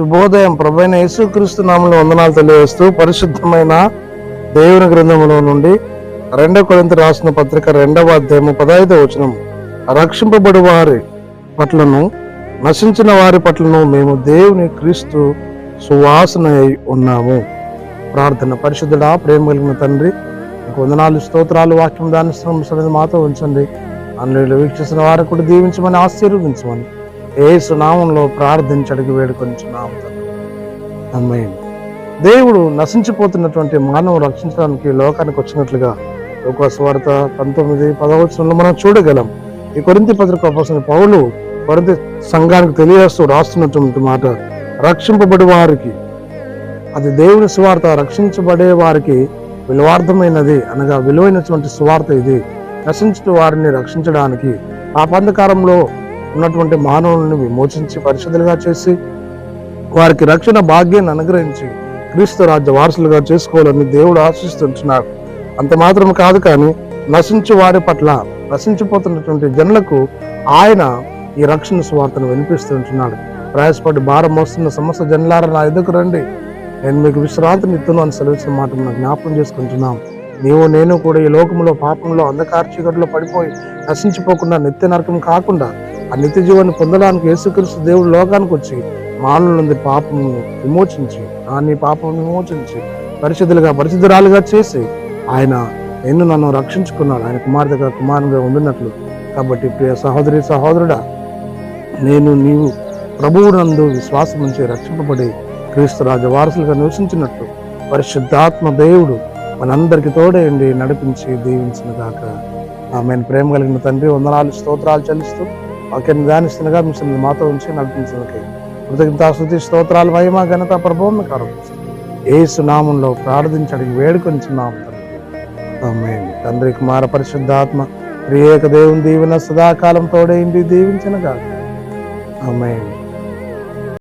శుభోదయం ప్రభైన యేసుక్రీస్తు నామంలో వందనాలు తెలియజేస్తూ పరిశుద్ధమైన దేవుని గ్రంథములో నుండి రెండవ కొరింత రాసిన పత్రిక రెండవ అధ్యాయము పదహైదవ వచనం రక్షింపబడి వారి పట్లను నశించిన వారి పట్లను మేము దేవుని క్రీస్తు సువాసన అయి ఉన్నాము. ప్రార్థన పరిశుద్ధుడా ప్రేమ కలిగిన తండ్రి వందనాలు స్తోత్రాలు వాక్యం దాని శ్రమ మాతో ఉంచండి. అందులో వీక్షిస్తున్న వారికి కూడా దీవించమని ఆశీర్వదించమని ఏ సునామంలో ప్రార్థించడికి వేడుకొంచున్నాము అమ్మాయి దేవుడు నశించిపోతున్నటువంటి మానవ రక్షించడానికి లోకానికి వచ్చినట్లుగా ఒక స్వార్థ పంతొమ్మిది పదవచనంలో మనం చూడగలం. ఈ కొరింతి పత్రిక అపోసిన పౌలు కొరింతి సంఘానికి తెలియజేస్తూ రాస్తున్నటువంటి మాట రక్షింపబడి వారికి అది దేవుని స్వార్థ రక్షించబడే వారికి విలువార్థమైనది అనగా విలువైనటువంటి స్వార్థ ఇది. నశించిన వారిని రక్షించడానికి ఆ పంధకారంలో ఉన్నటువంటి మానవులను విమోచించి పరిశుద్ధులుగా చేసి వారికి రక్షణ భాగ్యాన్ని అనుగ్రహించి క్రీస్తు రాజ్య వారసులుగా చేసుకోవాలని దేవుడు ఆశిస్తుంటున్నాడు. అంత మాత్రం కాదు కానీ నశించు వారి పట్ల నశించిపోతున్నటువంటి జనులకు ఆయన ఈ రక్షణ స్వార్థను వినిపిస్తుంటున్నాడు. ప్రయాసపడి భారం మోస్తున్న సమస్త జనులారా నా ఎదుకు రండి. నేను మీకు విశ్రాంతిని ఇత్తును అని సెలవించిన మాట మనం జ్ఞాపకం చేసుకుంటున్నాం. నీవు నేను కూడా ఈ లోకంలో పాపంలో అంధకార చీకటిలో పడిపోయి నశించిపోకుండా నిత్య నరకం కాకుండా ఆ నిత్య జీవాన్ని పొందడానికి యేసుక్రీస్తు దేవుడు లోకానికి వచ్చి మానవులంది నుండి పాపము విమోచించి ఆ నీ పాపం విమోచించి పరిశుద్ధులుగా పరిశుద్ధురాలుగా చేసి ఆయన ఎన్ను నన్ను రక్షించుకున్నాడు. ఆయన కుమార్తెగా కుమారుగా ఉండినట్లు. కాబట్టి ప్రియ సహోదరి సహోదరుడా నేను నీవు ప్రభువు నందు విశ్వాసం నుంచి రక్షింపబడి క్రీస్తు రాజ వారసులుగా నివసించినట్లు పరిశుద్ధాత్మ దేవుడు మనందరికి తోడేయండి నడిపించి దీవించిన దాకా ఆమె ప్రేమ కలిగిన తండ్రి వందనాలు స్తోత్రాలు చెల్లిస్తూ వాక్యాన్ని ధ్యానిస్తుండగా మిషన్ మాతో ఉంచి నడిపించినకై కృతజ్ఞతాస్తుతి స్తోత్రాలు మహిమ ఘనత ప్రభావం కారం ఏసు నామంలో ప్రార్థించడానికి వేడుకొంచున్నాం తండ్రి. తండ్రి కుమార పరిశుద్ధాత్మ ప్రియేక దేవుని దీవెన సదాకాలం తోడైంది దీవించిన కాదు అమ్మాయి